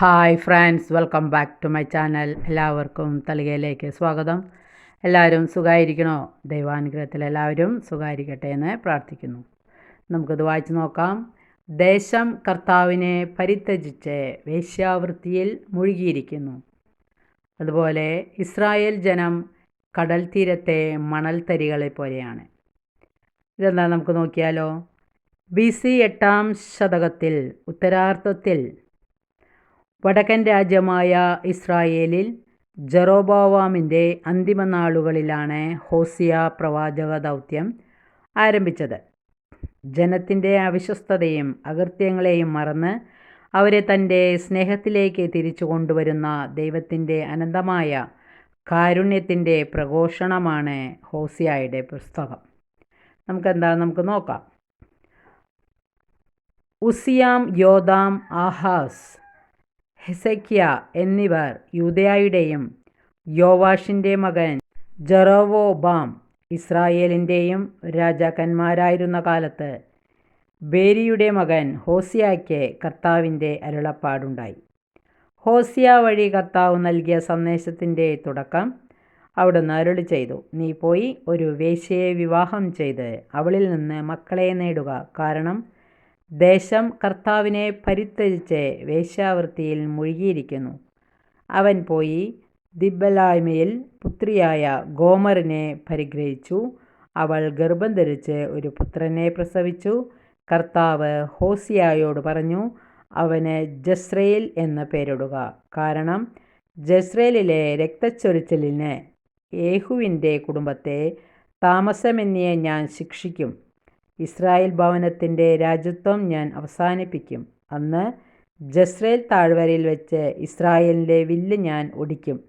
Hi friends welcome back to my channel എല്ലാവർക്കും തളികയിലേക്ക് സ്വാഗതം. എല്ലാവരും സുഖമായിരിക്കണോ ദൈവാനുഗ്രഹത്തിൽ എല്ലാവരും സുഖമായിരിക്കട്ടെ എന്ന് പ്രാർത്ഥിക്കുന്നു. നമുക്കിത് വായിച്ചു നോക്കാം. ദേശം കർത്താവിനെ പരിത്യജിച്ച് വേശ്യാവൃത്തിയിൽ മുഴുകിയിരിക്കുന്നു. അതുപോലെ ഇസ്രായേൽ ജനം കടൽ തീരത്തെ മണൽ തരികളെ പോലെയാണ്. ഇതെന്താ നമുക്ക് നോക്കിയാലോ? ബി സി എട്ടാം ശതകത്തിൽ ഉത്തരാർത്ഥത്തിൽ വടക്കൻ രാജ്യമായ ഇസ്രായേലിൽ ജെറോബോവാമിന്റെ അന്തിമ നാളുകളിലാണ് ഹോസിയ പ്രവാചക ദൗത്യം ആരംഭിച്ചത്. ജനത്തിന്റെ അവിശ്വസ്തതയും അകൃത്യങ്ങളെയും മറന്ന് അവരെ തന്റെ സ്നേഹത്തിലേക്ക് തിരിച്ചു കൊണ്ടുവരുന്ന ദൈവത്തിന്റെ അനന്തമായ കാരുണ്യത്തിന്റെ പ്രഘോഷണമാണ് ഹോസിയായുടെ പുസ്തകം. നമുക്കെന്താ നമുക്ക് നോക്കാം. ഉസിയാം യോദാം ആഹാസ് ഹെസക്കിയ എന്നിവർ യൂതയായുടെയും യോവാഷിന്റെ മകൻ ജറോവോബാം ഇസ്രായേലിന്റെയും രാജാക്കന്മാരായിരുന്ന കാലത്ത് ബേരിയുടെ മകൻ ഹോസിയായ്ക്ക് കർത്താവിന്റെ അരുളപ്പാടുണ്ടായി. ഹോസിയ വഴി കർത്താവ് നൽകിയ സന്ദേശത്തിന്റെ തുടക്കം അവിടുന്ന് അരുളി ചെയ്തു. നീ പോയി ഒരു വേശ്യയെ വിവാഹം ചെയ്ത് അവളിൽ നിന്ന് മക്കളെ നേടുക. കാരണം ദേശം കർത്താവിനെ പരിത്യജിച്ച് വേശ്യാവൃത്തിയിൽ മുഴുകിയിരിക്കുന്നു. അവൻ പോയി ദിബ്ബലായ്മയിൽ പുത്രിയായ ഗോമറിനെ പരിഗ്രഹിച്ചു. അവൾ ഗർഭം ധരിച്ച് ഒരു പുത്രനെ പ്രസവിച്ചു. കർത്താവ് ഹോസിയായോട് പറഞ്ഞു അവന് ജസ്രയേൽ എന്ന പേരിടുക. കാരണം ജസ്രേലിലെ രക്തച്ചൊരിച്ചിലിന് യേഹുവിന്റെ കുടുംബത്തെ താമസമെന്നിയെ ഞാൻ ശിക്ഷിക്കും. ഇസ്രായേൽ ഭവനത്തിന്റെ രാജ്യത്വം ഞാൻ അവസാനിപ്പിക്കും. അന്ന് ജസ്രേൽ താഴ്വരയിൽ വെച്ച് ഇസ്രായേലിന്റെ വില്ല് ഞാൻ ഒടിക്കും.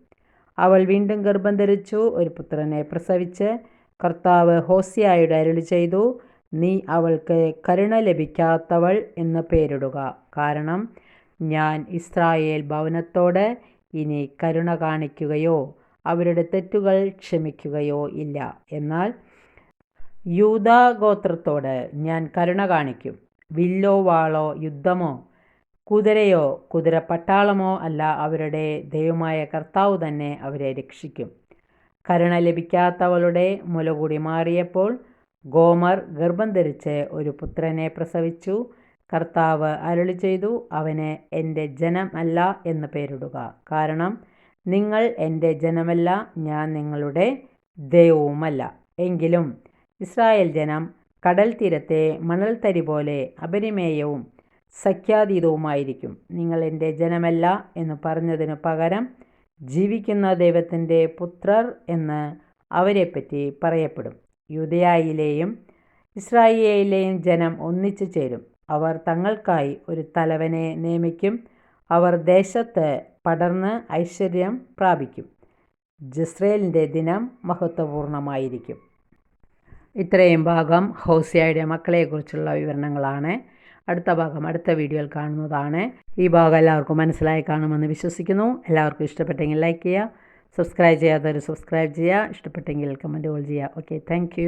അവൾ വീണ്ടും ഗർഭം ധരിച്ചു ഒരു പുത്രനെ പ്രസവിച്ച് കർത്താവ് ഹോസിയായുടെ അരുളി ചെയ്തു നീ അവൾക്ക് കരുണ ലഭിക്കാത്തവൾ എന്ന് പേരിടുക. കാരണം ഞാൻ ഇസ്രായേൽ ഭവനത്തോട് ഇനി കരുണ കാണിക്കുകയോ അവരുടെ തെറ്റുകൾ ക്ഷമിക്കുകയോ ഇല്ല. എന്നാൽ യൂതാഗോത്രത്തോട് ഞാൻ കരുണ കാണിക്കും. വില്ലോ വാളോ യുദ്ധമോ? കുതിരയോ പട്ടാളമോ അല്ല അവരുടെ ദൈവമായ കർത്താവ് തന്നെ അവരെ രക്ഷിക്കും. കരുണ ലഭിക്കാത്തവളുടെ മുലകൂടി മാറിയപ്പോൾ ഗോമർ ഗർഭം ധരിച്ച് ഒരു പുത്രനെ പ്രസവിച്ചു. കർത്താവ് അരുളി ചെയ്തു അവന് എന്റെ ജനമല്ല എന്ന് പേരിടുക. കാരണം നിങ്ങൾ എന്റെ ജനമല്ല ഞാൻ നിങ്ങളുടെ ദൈവവുമല്ല. എങ്കിലും ഇസ്രായേൽ ജനം കടൽ തീരത്തെ മണൽത്തരി പോലെ അപരിമേയവും സഖ്യാതീതവുമായിരിക്കും. നിങ്ങൾ എന്റെ ജനമല്ല എന്ന് പറഞ്ഞതിനു പകരം ജീവിക്കുന്ന ദൈവത്തിന്റെ പുത്രർ എന്ന് അവരെപ്പറ്റി പറയപ്പെടും. യുദയായിലെയും ഇസ്രായേലിലെയും ജനം ഒന്നിച്ചു ചേരും. അവർ തങ്ങൾക്കായി ഒരു തലവനെ നിയമിക്കും. അവർ ദേശത്ത് പടർന്ന് ഐശ്വര്യം പ്രാപിക്കും. ജസ്രേലിന്റെ ദിനം മഹത്വപൂർണമായിരിക്കും. ഇത്രയും ഭാഗം ഹോസിയയുടെ മക്കളെക്കുറിച്ചുള്ള വിവരണങ്ങളാണ്. അടുത്ത ഭാഗം അടുത്ത വീഡിയോയിൽ കാണുന്നതാണ്. ഈ ഭാഗം എല്ലാവർക്കും മനസ്സിലായി കാണുമെന്ന് വിശ്വസിക്കുന്നു. എല്ലാവർക്കും ഇഷ്ടപ്പെട്ടെങ്കിൽ ലൈക്ക് ചെയ്യുക സബ്സ്ക്രൈബ് ചെയ്യാത്തവർ സബ്സ്ക്രൈബ് ചെയ്യുക ഇഷ്ടപ്പെട്ടെങ്കിൽ കമന്റുകൾ ചെയ്യുക. Okay thank